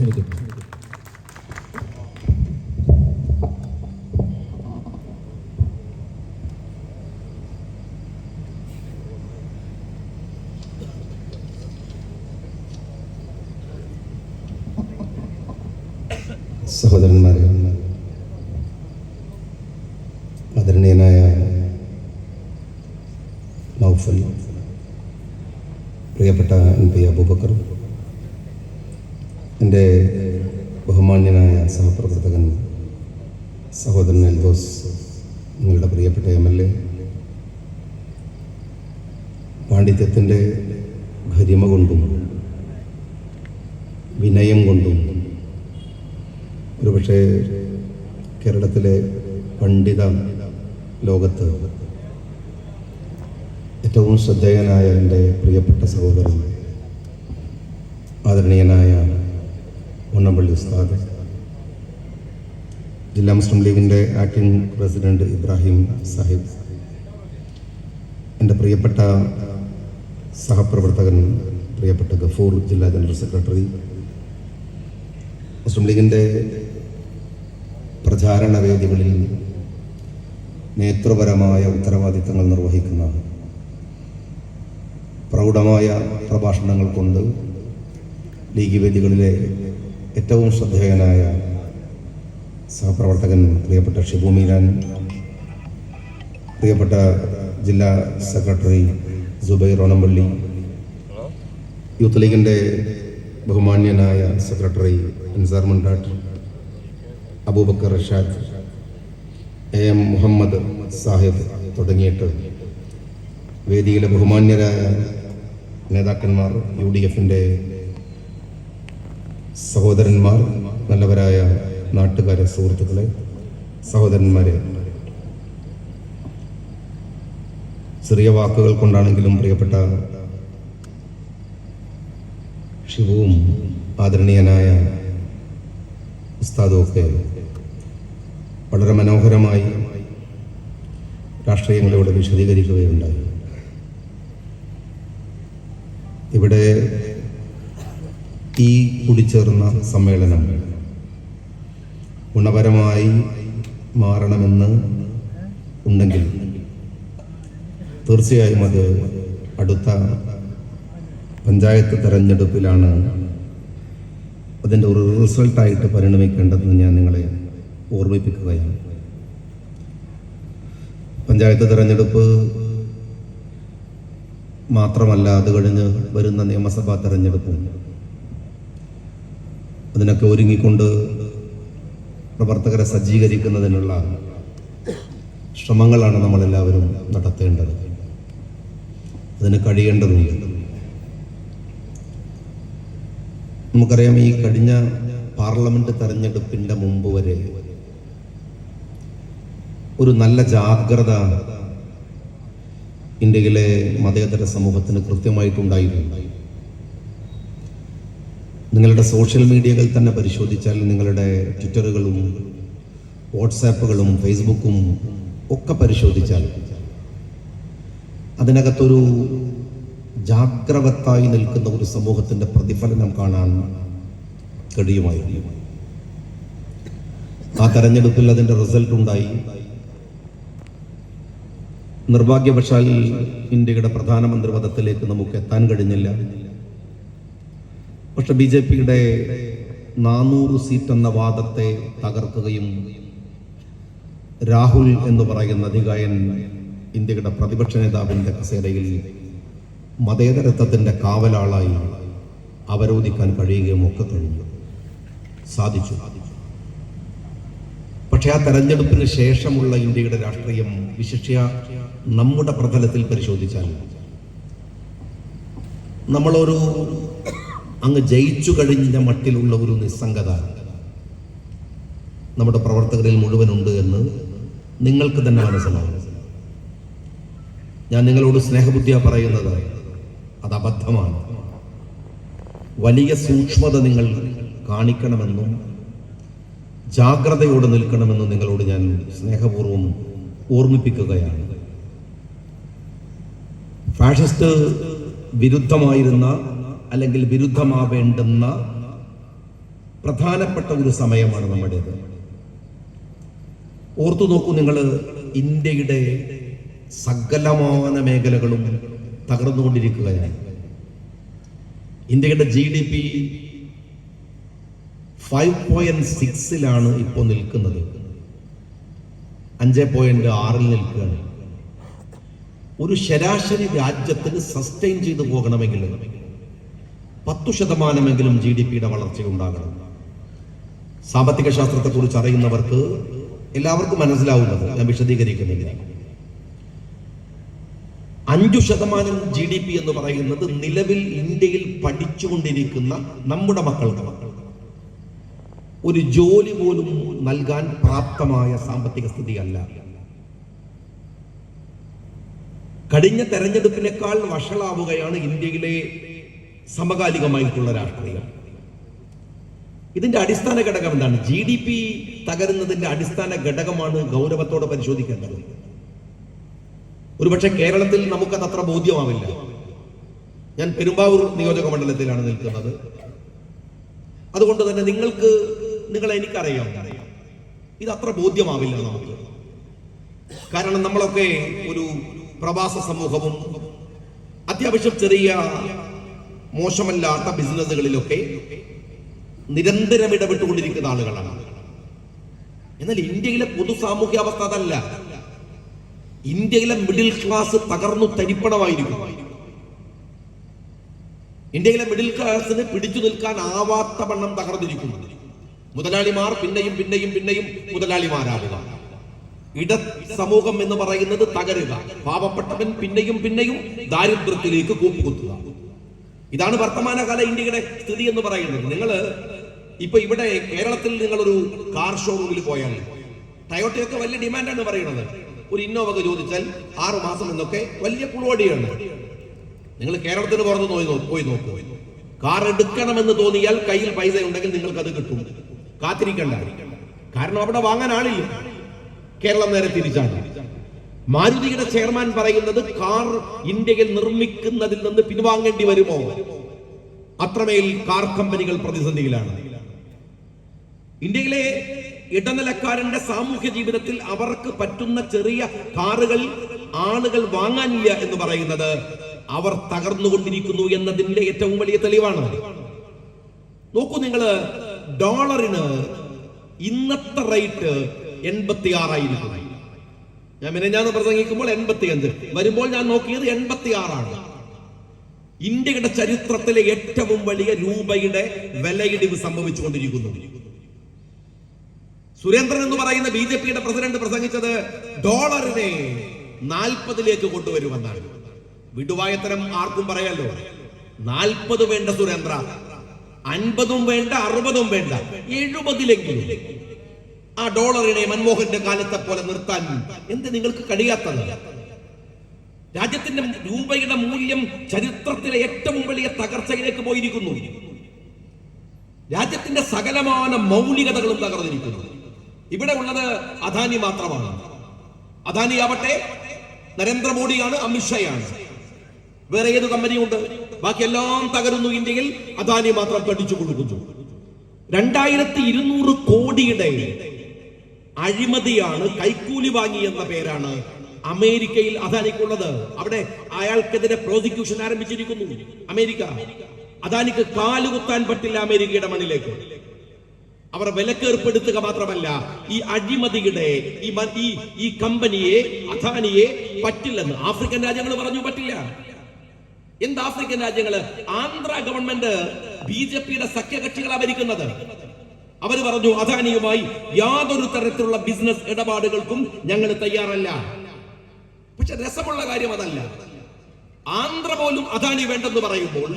ക്ഷണിക്കുന്നു സഹോദരന്മാരെ ആദരണീയനായ നൗഫൽ പ്രിയപ്പെട്ട എൻ പി അബൂബക്കർ എന്റെ ബഹുമാന്യനായ സഹപ്രവർത്തകൻ സഹോദരൻ എൽദോസ് നിങ്ങളുടെ പ്രിയപ്പെട്ട എം എൽ എ പാണ്ഡിത്യത്തിന്റെ ഗരിമ കൊണ്ടും വിനയം കൊണ്ടും ഒരുപക്ഷെ കേരളത്തിലെ പണ്ഡിത ലോകത്ത് ഏറ്റവും ശ്രദ്ധേയനായ എന്റെ പ്രിയപ്പെട്ട സഹോദരൻ ആദരണീയനായ ഉണ്ണമ്പള്ളി ഉസ്താദ്. ജില്ലാ മുസ്ലിം ലീഗിന്റെ ആക്ടിംഗ് പ്രസിഡന്റ് ഇബ്രാഹിം സാഹിബ്. എന്റെ പ്രിയപ്പെട്ട സഹപ്രവർത്തകൻ പ്രിയപ്പെട്ട ഗഫൂർ ജില്ലാ ജനറൽ സെക്രട്ടറി മുസ്ലിം ലീഗിന്റെ പ്രചാരണ വേദികളിൽ നേതൃപരമായ ഉത്തരവാദിത്തങ്ങൾ നിർവഹിക്കുന്ന പ്രൗഢമായ പ്രഭാഷണങ്ങൾ കൊണ്ട് ലീഗ് വേദികളിലെ ഏറ്റവും ശ്രദ്ധേയനായ സഹപ്രവർത്തകൻ പ്രിയപ്പെട്ട ഷിബു മീരാൻ പ്രിയപ്പെട്ട ജില്ലാ സെക്രട്ടറി സുബൈർ ഓണമ്പള്ളി യൂത്ത് ലീഗിന്റെ ബഹുമാന്യനായ secretary Ansar Mandatt Abubakar Rashad A M Muhammad Sahib തുടങ്ങിയിട്ട് വേദിയിലെ ബഹുമാന്യരായ നേതാക്കന്മാർ യു ഡി എഫിന്റെ സഹോദരന്മാർ നല്ലവരായ നാട്ടുകാരെ സുഹൃത്തുക്കളെ സഹോദരന്മാരെ. ചെറിയ വാക്കുകൾ കൊണ്ടാണെങ്കിലും പ്രിയപ്പെട്ട ശിവവും ആദരണീയനായ ഉസ്താദുമൊക്കെ വളരെ മനോഹരമായി രാഷ്ട്രീയങ്ങളിവിടെ വിശദീകരിക്കുകയുണ്ടായി. ഇവിടെ ഈ കൂടിച്ചേർന്ന സമ്മേളനം ഗുണപരമായി മാറണമെന്ന് ഉണ്ടെങ്കിൽ തീർച്ചയായും അത് അടുത്ത പഞ്ചായത്ത് തെരഞ്ഞെടുപ്പിലാണ് അതിന്റെ ഒരു റിസൾട്ടായിട്ട് പരിണമിക്കേണ്ടതെന്ന് ഞാൻ നിങ്ങളെ ഓർമ്മിപ്പിക്കുകയാണ്. പഞ്ചായത്ത് തെരഞ്ഞെടുപ്പ് മാത്രമല്ല അത് കഴിഞ്ഞ് വരുന്ന നിയമസഭാ തെരഞ്ഞെടുപ്പും അതിനൊക്കെ ഒരുങ്ങിക്കൊണ്ട് പ്രവർത്തകരെ സജ്ജീകരിക്കുന്നതിനുള്ള ശ്രമങ്ങളാണ് നമ്മളെല്ലാവരും നടത്തേണ്ടത്. അതിന് കഴിയേണ്ടതുണ്ട്. നമുക്കറിയാം ഈ കഴിഞ്ഞ പാർലമെന്റ് തെരഞ്ഞെടുപ്പിന്റെ മുമ്പ് വരെ ഒരു നല്ല ജാഗ്രത ഇന്ത്യയിലെ മതേതര സമൂഹത്തിന് കൃത്യമായിട്ടുണ്ടായിരുന്നു. നിങ്ങളുടെ സോഷ്യൽ മീഡിയകൾ തന്നെ പരിശോധിച്ചാൽ നിങ്ങളുടെ ട്വിറ്ററുകളും വാട്സാപ്പുകളും ഫേസ്ബുക്കും ഒക്കെ പരിശോധിച്ചാൽ അതിനകത്തൊരു ജാഗ്രവത്തായി നിൽക്കുന്ന ഒരു സമൂഹത്തിന്റെ പ്രതിഫലനം കാണാൻ കഴിയുമായിരുന്നു. ആ തെരഞ്ഞെടുപ്പിൽ അതിന്റെ റിസൾട്ട് ഉണ്ടായി. നിർഭാഗ്യവശാൽ ഇന്ത്യയുടെ പ്രധാനമന്ത്രി പദത്തിലേക്ക് നമുക്ക് എത്താൻ കഴിഞ്ഞില്ല. പക്ഷെ ബി ജെ പിയുടെ നാനൂറ് സീറ്റ് എന്ന വാദത്തെ തകർക്കുകയും രാഹുൽ എന്ന് പറയുന്ന അധികായൻ ഇന്ത്യയുടെ പ്രതിപക്ഷ നേതാവിന്റെ കസേരയിൽ മതേതരത്വത്തിന്റെ കാവലാളായി അവരോധിക്കാൻ കഴിയുകയും ഒക്കെ കഴിഞ്ഞു. സാധിച്ചു. പക്ഷെ ആ തെരഞ്ഞെടുപ്പിന് ശേഷമുള്ള ഇന്ത്യയുടെ രാഷ്ട്രീയം വിശിഷ്യ നമ്മുടെ പ്രതലത്തിൽ പരിശോധിച്ചാൽ നമ്മളൊരു അങ്ങ് ജയിച്ചു കഴിഞ്ഞ മട്ടിലുള്ള ഒരു നിസ്സംഗത നമ്മുടെ പ്രവർത്തകരിൽ മുഴുവനുണ്ട് എന്ന് നിങ്ങൾക്ക് തന്നെ മനസ്സിലാവും. ഞാൻ നിങ്ങളോട് സ്നേഹബുദ്ധിയാ പറയുന്നത് അത് അബദ്ധമാണ്. വലിയ സൂക്ഷ്മത നിങ്ങൾ കാണിക്കണമെന്നും ജാഗ്രതയോടെ നിൽക്കണമെന്നും നിങ്ങളോട് ഞാൻ സ്നേഹപൂർവം ഓർമ്മിപ്പിക്കുകയാണ്. ഫാഷിസ്റ്റ് വിരുദ്ധമായിരുന്ന അല്ലെങ്കിൽ വിരുദ്ധമാവേണ്ടുന്ന പ്രധാനപ്പെട്ട ഒരു സമയമാണ് നമ്മുടേത്. ഓർത്തു നോക്കൂ നിങ്ങൾ ഇന്ത്യയുടെ സകലമാന മേഖലകളും തകർന്നുകൊണ്ടിരിക്കുകയാണ്. ഇന്ത്യയുടെ G D P five point സിക്സിലാണ് ഇപ്പോൾ നിൽക്കുന്നത്. അഞ്ച് പോയിന്റ് ആറിൽ നിൽക്കുകയാണ്. ഒരു ശരാശരി രാജ്യത്തിന് സസ്റ്റെയിൻ ചെയ്തു പോകണമെങ്കിൽ പത്തു ശതമാനമെങ്കിലും ജി ഡി പിയുടെ വളർച്ച ഉണ്ടാകണം. സാമ്പത്തിക ശാസ്ത്രത്തെക്കുറിച്ച് അറിയുന്നവർക്ക് എല്ലാവർക്കും മനസ്സിലാവുന്നത് ഞാൻ വിശദീകരിക്കുന്നില്ല. അഞ്ചു ശതമാനം ജി ഡി പി എന്ന് പറയുന്നത് നിലവിൽ ഇന്ത്യയിൽ പഠിച്ചുകൊണ്ടിരിക്കുന്ന നമ്മുടെ മക്കൾക്ക് ഒരു ജോലി പോലും നൽകാൻ പ്രാപ്തമായ സാമ്പത്തിക സ്ഥിതിയല്ല. കഴിഞ്ഞ തെരഞ്ഞെടുപ്പിനേക്കാൾ വഷളാവുകയാണ് ഇന്ത്യയിലെ സമകാലികമായിട്ടുള്ള രാഷ്ട്രീയം ഇതിന്റെ അടിസ്ഥാന ഘടകം എന്താണ്? ജി ഡി പി തകരുന്നതിന്റെ അടിസ്ഥാന ഘടകമാണ് ഗൗരവത്തോടെ പരിശോധിക്കേണ്ടത്. ഒരുപക്ഷെ കേരളത്തിൽ നമുക്കത് അത്ര ബോധ്യമാവില്ല. ഞാൻ പെരുമ്പാവൂർ നിയോജക മണ്ഡലത്തിലാണ് നിൽക്കുന്നത്. അതുകൊണ്ട് തന്നെ നിങ്ങൾക്ക് നിങ്ങളെ എനിക്കറിയാം. ഇത് അത്ര ബോധ്യമാവില്ല നമുക്ക്. കാരണം നമ്മളൊക്കെ ഒരു പ്രവാസ സമൂഹവും അത്യാവശ്യം ചെറിയ മോശമല്ലാത്ത ബിസിനസ്സുകളിലൊക്കെ നിരന്തരം ഇടപെട്ടുകൊണ്ടിരിക്കുന്ന ആളുകളാണ്. എന്നാൽ ഇന്ത്യയിലെ പൊതു സാമൂഹ്യാവസ്ഥ അതല്ല. ഇന്ത്യയിലെ മിഡിൽ ക്ലാസ് തകർന്നു തരിപ്പണമായിരിക്കും. ഇന്ത്യയിലെ മിഡിൽ ക്ലാസ്സിന് പിടിച്ചു നിൽക്കാൻ ആവാത്ത വണ്ണം തകർന്നിരിക്കുന്നു. മുതലാളിമാർ പിന്നെയും പിന്നെയും പിന്നെയും മുതലാളിമാരാകുക ഇട സമൂഹം എന്ന് പറയുന്നത് തകരുക. പാവപ്പെട്ടവൻ പിന്നെയും പിന്നെയും ദാരിദ്ര്യത്തിലേക്ക് കൂപ്പുകുത്തുക. ഇതാണ് വർത്തമാനകാല ഇന്ത്യയുടെ സ്ഥിതി എന്ന് പറയുന്നത്. നിങ്ങൾ ഇപ്പൊ ഇവിടെ കേരളത്തിൽ നിങ്ങളൊരു കാർ ഷോറൂമിൽ പോയാൽ ടയോട്ടയൊക്കെ വലിയ ഡിമാൻഡാണ് പറയുന്നത്. ഒരു ഇന്നോവ ചോദിച്ചാൽ ആറു മാസം എന്നൊക്കെ വലിയ പുളുവടിയാണ്. നിങ്ങൾ കേരളത്തിന് പുറത്ത് പോയി നോക്കൂ. കാർ എടുക്കണമെന്ന് തോന്നിയാൽ കയ്യിൽ പൈസ ഉണ്ടെങ്കിൽ നിങ്ങൾക്ക് അത് കിട്ടും. കാത്തിരിക്കണ്ട. കാരണം അവിടെ വാങ്ങാൻ ആളില്ല. കേരളം നേരെ തിരിച്ചാണ്. മാരുതിയുടെ ചെയർമാൻ പറയുന്നത് കാർ ഇന്ത്യയിൽ നിർമ്മിക്കുന്നതിൽ നിന്ന് പിൻവാങ്ങേണ്ടി വരുമോ? അത്രമേൽ കാർ കമ്പനികൾ പ്രതിസന്ധിയിലാണ്. ഇന്ത്യയിലെ ഇടനിലക്കാരന്റെ സാമൂഹ്യ ജീവിതത്തിൽ അവർക്ക് പറ്റുന്ന ചെറിയ കാറുകൾ ആളുകൾ വാങ്ങാനില്ല എന്ന് പറയുന്നത് അവർ തകർന്നുകൊണ്ടിരിക്കുന്നു എന്നതിന്റെ ഏറ്റവും വലിയ തെളിവാണ്. നോക്കൂ നിങ്ങൾ ഡോളറിന് ഇന്നത്തെ റേറ്റ് എൺപത്തി ആറായിരിക്കും ഞാൻ മിനഞ്ഞാന്ന് പ്രസംഗിക്കുമ്പോൾ എൺപത്തി അഞ്ച് വരുമ്പോൾ ഞാൻ നോക്കിയത് എൺപത്തി ആറാണ് ഇന്ത്യയുടെ ചരിത്രത്തിലെ ഏറ്റവും വലിയ രൂപയുടെ വിലയിടിവ് സംഭവിച്ചുകൊണ്ടിരിക്കുന്നു. സുരേന്ദ്രൻ എന്ന് പറയുന്ന ബി ജെ പിയുടെ പ്രസിഡന്റ് പ്രസംഗിച്ചത് ഡോളറിനെ നാൽപ്പതിലേക്ക് കൊണ്ടുവരുമെന്നാണ്. വിടുവായത്തരം ആർക്കും പറയാലോ? നാൽപ്പത് വേണ്ട സുരേന്ദ്ര അൻപതും വേണ്ട അറുപതും വേണ്ട എഴുപതിലെങ്കിലും. ആ ഡോളറിനെ മൻമോഹന്റെ കാലത്തെ പോലെ നിർത്താൻ എന്ത് നിങ്ങൾക്ക് കഴിയാത്തത്? രാജ്യത്തിന്റെ രൂപയുടെ മൂല്യം ചരിത്രത്തിലെ ഏറ്റവും വലിയ തകർച്ചയിലേക്ക് പോയിരിക്കുന്നു. രാജ്യത്തിന്റെ സകലമാന മൗലികതകളും തകർന്നിരിക്കുന്നു. ഇവിടെ ഉള്ളത് അദാനി മാത്രമാണ്. അദാനി ആവട്ടെ നരേന്ദ്രമോദിയാണ് അമിത്ഷായാണ് വേറെ ഏത് കമ്പനിയുണ്ട്? ബാക്കി എല്ലാം തകരുന്നു ഇന്ത്യയിൽ. അദാനി മാത്രം കടിച്ചു കൊടുക്കുന്നു. രണ്ടായിരത്തി ഇരുന്നൂറ് കോടിയുടെ അഴിമതിയാണ് കൈക്കൂലി വാങ്ങി എന്ന പേരാണ്. അമേരിക്കയിൽ അദാനിക്കുള്ളത്. അവിടെ അയാൾക്കെതിരെ പ്രോസിക്യൂഷൻ ആരംഭിച്ചിരിക്കുന്നു. അമേരിക്ക. അദാനിക്ക് കാലുകുത്താൻ പറ്റില്ല അമേരിക്കയുടെ മണ്ണിലേക്ക്. അവർ വിലക്കേർപ്പെടുത്തുക മാത്രമല്ല ഈ അഴിമതിയുടെ ഈ ഈ കമ്പനിയെ അദാനിയെ പറ്റില്ലെന്ന് ആഫ്രിക്കൻ രാജ്യങ്ങൾ പറഞ്ഞു പറ്റില്ല. എന്ത് ആഫ്രിക്കൻ രാജ്യങ്ങൾ? ആന്ധ്ര ഗവൺമെന്റ് ബി ജെ പിയുടെ സഖ്യകക്ഷികളാ ഭരിക്കുന്നത്. അവർ പറഞ്ഞു അദാനിയുമായി യാതൊരു തരത്തിലുള്ള ബിസിനസ് ഇടപാടുകൾക്കും ഞങ്ങൾ തയ്യാറല്ല. പക്ഷെ രസമുള്ള കാര്യം അതല്ല. ആന്ധ്ര പോലും അദാനി വേണ്ടെന്ന് പറയുമ്പോൾ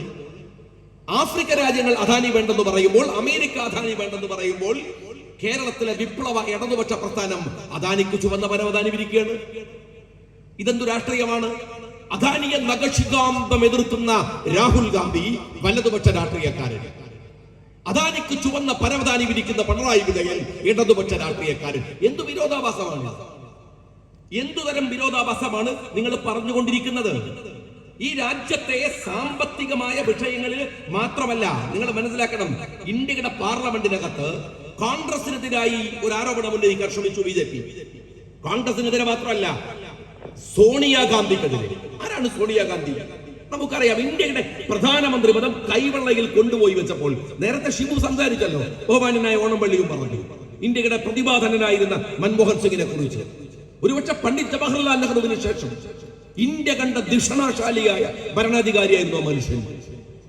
ആഫ്രിക്ക രാജ്യങ്ങൾ അദാനി വേണ്ടെന്ന് പറയുമ്പോൾ അമേരിക്ക അദാനി വേണ്ടെന്ന് പറയുമ്പോൾ കേരളത്തിലെ വിപ്ലവ ഇടതുപക്ഷ പ്രസ്ഥാനം അദാനിക്ക് ചുവന്ന പരവദാനി വിരിക്കുകയാണ് ഇതെന്തു രാഷ്ട്രീയമാണ്? അദാനിയെ നഗക്ഷികാന്തം എതിർക്കുന്ന രാഹുൽ ഗാന്ധി വലതുപക്ഷ രാഷ്ട്രീയക്കാരൻ. അദാനിക്ക് ചുവന്ന പരവതാനി വിരിക്കുന്ന പിണറായി വിജയൻ ഇടതുപക്ഷ രാഷ്ട്രീയക്കാരൻ. എന്തു വിരോധാഭാസമാണ്? എന്തുതരം വിരോധാഭാസമാണ് നിങ്ങൾ പറഞ്ഞുകൊണ്ടിരിക്കുന്നത്? ഈ രാജ്യത്തെ സാമ്പത്തികമായ വിഷയങ്ങളിൽ മാത്രമല്ല നിങ്ങൾ മനസ്സിലാക്കണം ഇന്ത്യയുടെ പാർലമെന്റിനകത്ത് കോൺഗ്രസിനെതിരായി ഒരു ആരോപണം ഉന്നയിക്കാൻ ശ്രമിച്ചു ബി ജെ പി. കോൺഗ്രസിനെതിരെ മാത്രമല്ല സോണിയാഗാന്ധിക്കെതിരെ. ആരാണ് സോണിയാഗാന്ധി? നമുക്കറിയാം ഇന്ത്യയുടെ പ്രധാനമന്ത്രി പദം കൈവെള്ളയിൽ കൊണ്ടുപോയി വെച്ചപ്പോൾ നേരത്തെ ഷിബു സംസാരിച്ചല്ലോ. ബഹുമാനായ ഓണംപള്ളിയും പറഞ്ഞു. ഇന്ത്യയുടെ പ്രതിഭാധനനായിരുന്ന മൻമോഹൻ സിംഗിനെ കുറിച്ച്. ഒരുപക്ഷെ പണ്ഡിറ്റ് ജവഹർലാൽ നെഹ്റുവിന് ശേഷം ഇന്ത്യ കണ്ട ദിഷണാശാലിയായ ഭരണാധികാരിയായിരുന്നു ആ മനുഷ്യൻ.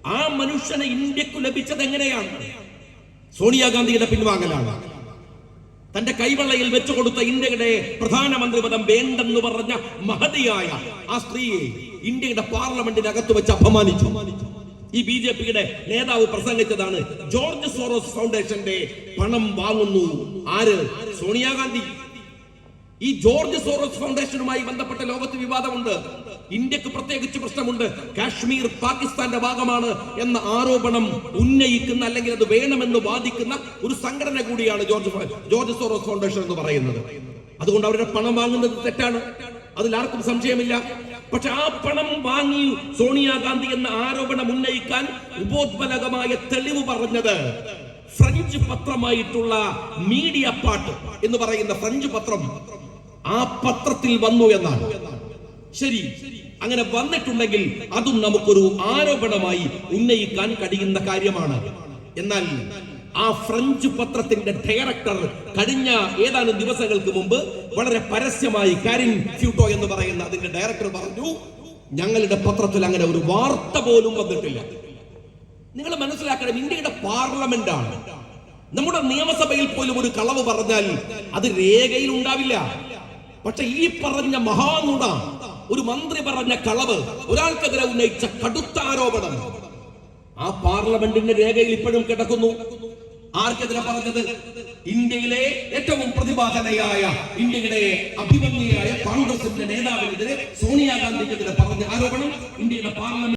ആ മനുഷ്യനെ ഇന്ത്യയ്ക്ക് ലഭിച്ചത് എങ്ങനെയാണ്? സോണിയാഗാന്ധിയുടെ പിൻവാങ്ങലാണ്. തന്റെ കൈവെള്ളയിൽ വെച്ചു കൊടുത്ത ഇന്ത്യയുടെ പ്രധാനമന്ത്രി പദം വേണ്ടെന്ന് പറഞ്ഞ മഹതിയായ ആ സ്ത്രീയെ ഇന്ത്യയുടെ പാർലമെന്റിനകത്ത് വെച്ച് അപമാനിച്ചു. ഈ ബി ജെ പിയുടെ നേതാവ് പ്രസംഗിച്ചതാണ് ജോർജ് സോറോസ് ഫൗണ്ടേഷന്റെ പണം വാങ്ങുന്നു. ആര്? സോണിയാഗാന്ധി. ഈ ജോർജ് സോറോസ് ഫൗണ്ടേഷനുമായി ബന്ധപ്പെട്ട ലോകത്ത് വിവാദമുണ്ട്. ഇന്ത്യയ്ക്ക് പ്രത്യേകിച്ച് പ്രശ്നമുണ്ട്. കാശ്മീർ പാകിസ്ഥാന്റെ ഭാഗമാണ് എന്ന ആരോപണം ഉന്നയിക്കുന്ന അല്ലെങ്കിൽ അത് വേണമെന്ന് വാദിക്കുന്ന ഒരു സംഘടന കൂടിയാണ് ജോർജ് ജോർജ് സോറോസ് ഫൗണ്ടേഷൻ എന്ന് പറയുന്നത്. അതുകൊണ്ട് അവരുടെ പണം വാങ്ങുന്നത് തെറ്റാണ്. അതിൽ ആർക്കും സംശയമില്ല. പക്ഷെ ആ പണം വാങ്ങി സോണിയാഗാന്ധി എന്ന ആരോപണം ഉന്നയിക്കാൻ ഉപോത്ബലകമായ തെളിവ് പറഞ്ഞത് ഫ്രഞ്ച് പത്രമായിട്ടുള്ള മീഡിയ പാട്ട് എന്ന് പറയുന്ന ഫ്രഞ്ച് പത്രം ആ പത്രത്തിൽ വന്നു എന്നാണ്. ശരി അങ്ങനെ വന്നിട്ടുണ്ടെങ്കിൽ അതും നമുക്കൊരു ആരോപണമായി ഉന്നയിക്കാൻ കഴിയുന്ന കാര്യമാണ്. എന്നാൽ ആ ഫ്രഞ്ച് പത്രത്തിന്റെ ഡയറക്ടർ കഴിഞ്ഞ ഏതാനും ദിവസങ്ങൾക്ക് മുമ്പ് വളരെ പരസ്യമായി കാരിൻ ഫ്യൂട്ടോ എന്ന് പറയുന്ന അതിന്റെ ഡയറക്ടർ പറഞ്ഞു ഞങ്ങളുടെ പത്രത്തിൽ അങ്ങനെ ഒരു വാർത്ത പോലും വന്നിട്ടില്ല. നിങ്ങൾ മനസ്സിലാക്കണം ഇന്ത്യയുടെ പാർലമെന്റ് ആണ്. നമ്മുടെ നിയമസഭയിൽ പോലും ഒരു കളവ് പറഞ്ഞാൽ അത് രേഖയിൽ ഉണ്ടാവില്ല. പക്ഷെ ഈ പറഞ്ഞ മഹാനുണ ഒരു മന്ത്രി പറഞ്ഞ കളവ് ഒരാൾക്കെതിരെ ഉന്നയിച്ച കടുത്ത ആരോപണം ആ പാർലമെന്റിന്റെ രേഖയിൽ ഇപ്പോഴും കിടക്കുന്നു. ആർക്കെതിരെ പറഞ്ഞത്? ഇന്ത്യയിലെ ഏറ്റവും പ്രതിഭാധനയായ ഇന്ത്യയുടെ അഭിമന്യായ കോൺഗ്രസിന്റെ നേതാവിനെതിരെ സോണിയാഗാന്ധിക്കെതിരെ പറഞ്ഞ ആരോപണം ഇന്ത്യയുടെ പാർലമെന്റ്